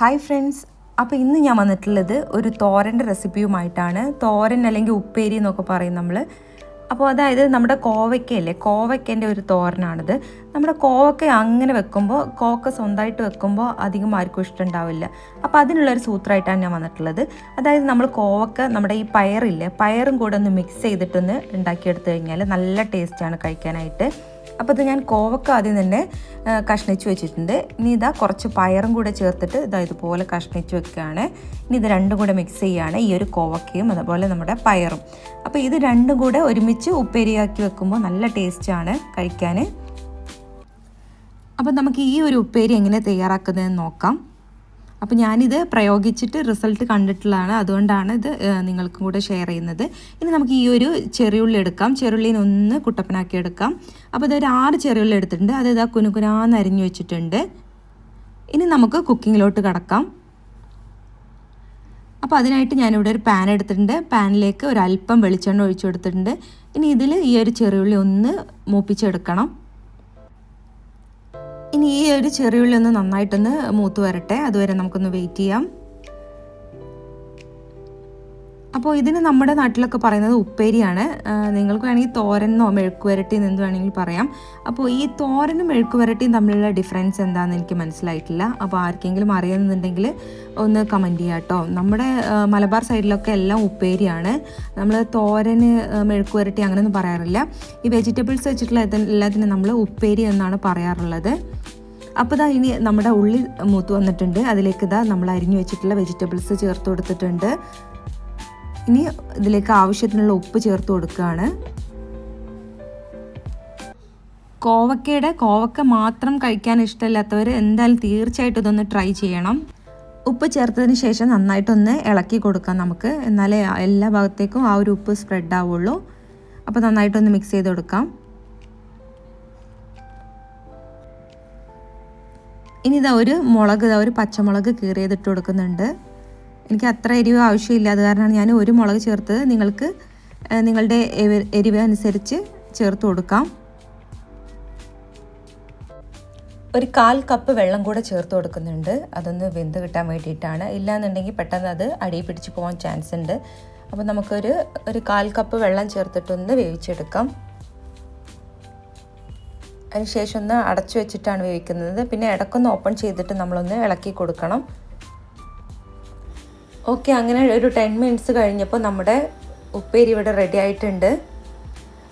Hi friends അപ്പോൾ ഇന്ന് ഞാൻ വന്നിട്ടുള്ളത് ഒരു തോരന്റെ റെസിപ്പിയുമായിട്ടാണ് തോരൻ അല്ലെങ്കിൽ ഉപ്പേരി എന്നൊക്കെ പറയും നമ്മൾ അപ്പോൾ അതായത് നമ്മുടെ കോവയ്ക്കയല്ലേ? കോവയ്ക്കന്റെ ഒരു തോരനാണിത്. നമ്മുടെ കോവയ്ക്ക അങ്ങനെ വെക്കുമ്പോൾ കോക്ക സ്വന്തമായിട്ട് വെക്കുമ്പോൾ അധികം ആർക്കും ഇഷ്ടമുണ്ടാവില്ല. അപ്പോൾ അതിനുള്ളൊരു സൂത്രമായിട്ടാണ് ഞാൻ വന്നിട്ടുള്ളത്. അതായത് നമ്മൾ കോവക്ക നമ്മുടെ ഈ പയറില്ലേ? പയറും കൂടെ ഒന്ന് മിക്സ് ചെയ്തിട്ടൊന്ന് ഉണ്ടാക്കിയെടുത്തു കഴിഞ്ഞാൽ നല്ല ടേസ്റ്റാണ് കഴിക്കാനായിട്ട്. അപ്പോൾ ഇത് ഞാൻ കോവക്ക ആദ്യം തന്നെ കഷ്ണിച്ച് വെച്ചിട്ടുണ്ട്. ഇനി ഇതാ കുറച്ച് പയറും കൂടെ ചേർത്തിട്ട് ഇതാ ഇതുപോലെ കഷ്ണിച്ച് വെക്കുകയാണ്. ഇനി ഇത് രണ്ടും കൂടെ മിക്സ് ചെയ്യുകയാണ് ഈ ഒരു കോവക്കയും അതുപോലെ നമ്മുടെ പയറും. അപ്പോൾ ഇത് രണ്ടും കൂടെ ഒരുമിച്ച് ഉപ്പേരിയാക്കി വെക്കുമ്പോൾ നല്ല ടേസ്റ്റാണ് കഴിക്കാൻ അപ്പോൾ നമുക്ക് ഈ ഒരു ഉപ്പേരി എങ്ങനെ തയ്യാറാക്കുന്നതെന്ന് നോക്കാം. അപ്പോൾ ഞാനിത് പ്രയോഗിച്ചിട്ട് റിസൾട്ട് കണ്ടിട്ടുള്ളതാണ്. അതുകൊണ്ടാണ് ഇത് നിങ്ങൾക്കും കൂടെ ഷെയർ ചെയ്യുന്നത്. ഇനി നമുക്ക് ഈ ഒരു ചെറിയുള്ളി എടുക്കാം. ചെറിയുള്ളിനെ ഒന്ന് കുട്ടപ്പനാക്കി എടുക്കാം. അപ്പോൾ ഇതൊരു ആറ് ചെറിയുള്ളി എടുത്തിട്ടുണ്ട്. അത് ഇതാ കുനുകുനാന്ന് അരിഞ്ഞു വെച്ചിട്ടുണ്ട്. ഇനി നമുക്ക് കുക്കിങ്ങിലോട്ട് കടക്കാം. അപ്പോൾ അതിനായിട്ട് ഞാനിവിടെ ഒരു പാൻ എടുത്തിട്ടുണ്ട്. പാനിലേക്ക് ഒരു അല്പം വെളിച്ചെണ്ണ ഒഴിച്ചു കൊടുത്തിട്ടുണ്ട്. ഇനി ഇതിൽ ഈ ഒരു ചെറിയുള്ളി ഒന്ന് മൂപ്പിച്ചെടുക്കണം. ഇനി ഈ ഒരു ചെറിയുള്ളി ഒന്ന് നന്നായിട്ടൊന്ന് മൂത്ത് വരട്ടെ. അതുവരെ നമുക്കൊന്ന് വെയിറ്റ് ചെയ്യാം. അപ്പോൾ ഇതിന് നമ്മുടെ നാട്ടിലൊക്കെ പറയുന്നത് ഉപ്പേരിയാണ്. നിങ്ങൾക്ക് വേണമെങ്കിൽ തോരനോ മെഴുക്ക് വരട്ടി എന്ന് എന്ത് വേണമെങ്കിൽ പറയാം. അപ്പോൾ ഈ തോരനും മെഴുക്ക് വരട്ടിയും തമ്മിലുള്ള ഡിഫറൻസ് എന്താണെന്ന് എനിക്ക് മനസ്സിലായിട്ടില്ല. അപ്പോൾ ആർക്കെങ്കിലും അറിയുന്നുണ്ടെങ്കിൽ ഒന്ന് കമന്റ് ചെയ്യാം കേട്ടോ. നമ്മുടെ മലബാർ സൈഡിലൊക്കെ എല്ലാം ഉപ്പേരിയാണ്. നമ്മൾ തോരന് മെഴുക്കുവരട്ടി മെഴുക്ക് വരട്ടി അങ്ങനെയൊന്നും പറയാറില്ല. ഈ വെജിറ്റബിൾസ് വെച്ചിട്ടുള്ള എല്ലാത്തിനും നമ്മൾ ഉപ്പേരി എന്നാണ് പറയാറുള്ളത്. അപ്പോൾ ഇതാ ഇനി നമ്മുടെ ഉള്ളി മൂത്ത് വന്നിട്ടുണ്ട്. അതിലേക്ക് ഇതാ നമ്മൾ അരിഞ്ഞു വെച്ചിട്ടുള്ള വെജിറ്റബിൾസ് ചേർത്ത് കൊടുത്തിട്ടുണ്ട്. ഇനി ഇതിലേക്ക് ആവശ്യത്തിനുള്ള ഉപ്പ് ചേർത്ത് കൊടുക്കുകയാണ്. കോവക്കയുടെ കോവക്ക മാത്രം കഴിക്കാൻ ഇഷ്ടമില്ലാത്തവർ എന്തായാലും തീർച്ചയായിട്ടും ഇതൊന്ന് ട്രൈ ചെയ്യണം. ഉപ്പ് ചേർത്തതിന് ശേഷം നന്നായിട്ടൊന്ന് ഇളക്കി കൊടുക്കാം നമുക്ക്. എന്നാലേ എല്ലാ ഭാഗത്തേക്കും ആ ഒരു ഉപ്പ് സ്പ്രെഡ് ആവുള്ളൂ. അപ്പോൾ നന്നായിട്ടൊന്ന് മിക്സ് ചെയ്ത് കൊടുക്കാം. ഇനി ഇതാ ഒരു മുളക് ഇതാ ഒരു പച്ചമുളക് കീറിയതിട്ട് കൊടുക്കുന്നുണ്ട്. എനിക്ക് അത്ര എരിവ് ആവശ്യമില്ല. അത് കാരണമാണ് ഞാൻ ഒരു മുളക് ചേർത്തത് നിങ്ങൾക്ക് നിങ്ങളുടെ എരി- എരിവ് അനുസരിച്ച് ചേർത്ത് കൊടുക്കാം. ഒരു കാൽ കപ്പ് വെള്ളം കൂടെ ചേർത്ത് കൊടുക്കുന്നുണ്ട്. അതൊന്ന് വെന്ത് കിട്ടാൻ വേണ്ടിയിട്ടാണ്. ഇല്ലാന്നുണ്ടെങ്കിൽ പെട്ടെന്ന് അത് അടിയിൽ പിടിച്ച് പോകാൻ ചാൻസ് ഉണ്ട്. അപ്പോൾ നമുക്കൊരു ഒരു കാൽ കപ്പ് വെള്ളം ചേർത്തിട്ടൊന്ന് വേവിച്ചെടുക്കാം. അതിനുശേഷം ഒന്ന് അടച്ചു വെച്ചിട്ടാണ് വേവിക്കുന്നത്. പിന്നെ ഇടക്കൊന്ന് ഓപ്പൺ ചെയ്തിട്ട് നമ്മളൊന്ന് ഇളക്കി കൊടുക്കണം. ഓക്കെ അങ്ങനെ ഒരു ടെൻ മിനിറ്റ്സ് കഴിഞ്ഞപ്പോൾ നമ്മുടെ ഉപ്പേരി ഇവിടെ റെഡി ആയിട്ടുണ്ട്.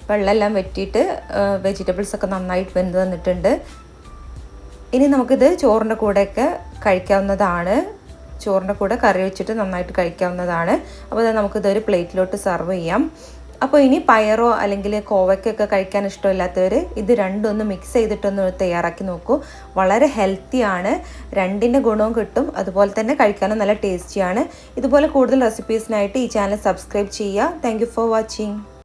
വെള്ളമെല്ലാം വെറ്റിയിട്ട് വെജിറ്റബിൾസ് ഒക്കെ നന്നായിട്ട് വെന്ത് വന്നിട്ടുണ്ട്. ഇനി നമുക്കിത് ചോറിന്റെ കൂടെയൊക്കെ കഴിക്കാവുന്നതാണ്. ചോറിന്റെ കൂടെ കറി വെച്ചിട്ട് നന്നായിട്ട് കഴിക്കാവുന്നതാണ്. അപ്പോൾ നമുക്കിതൊരു പ്ലേറ്റിലോട്ട് സെർവ് ചെയ്യാം. അപ്പോൾ ഇനി പയറോ അല്ലെങ്കിൽ കോവയ്ക്കൊക്കെ കഴിക്കാൻ ഇഷ്ടമില്ലാത്തവർ ഇത് രണ്ടൊന്ന് മിക്സ് ചെയ്തിട്ടൊന്ന് തയ്യാറാക്കി നോക്കൂ. വളരെ ഹെൽത്തിയാണ് രണ്ടിന്റെ ഗുണവും കിട്ടും. അതുപോലെ തന്നെ കഴിക്കാനും നല്ല ടേസ്റ്റിയാണ് ഇതുപോലെ കൂടുതൽ റെസിപ്പീസിനായിട്ട് ഈ ചാനൽ സബ്സ്ക്രൈബ് ചെയ്യുക. Thank for watching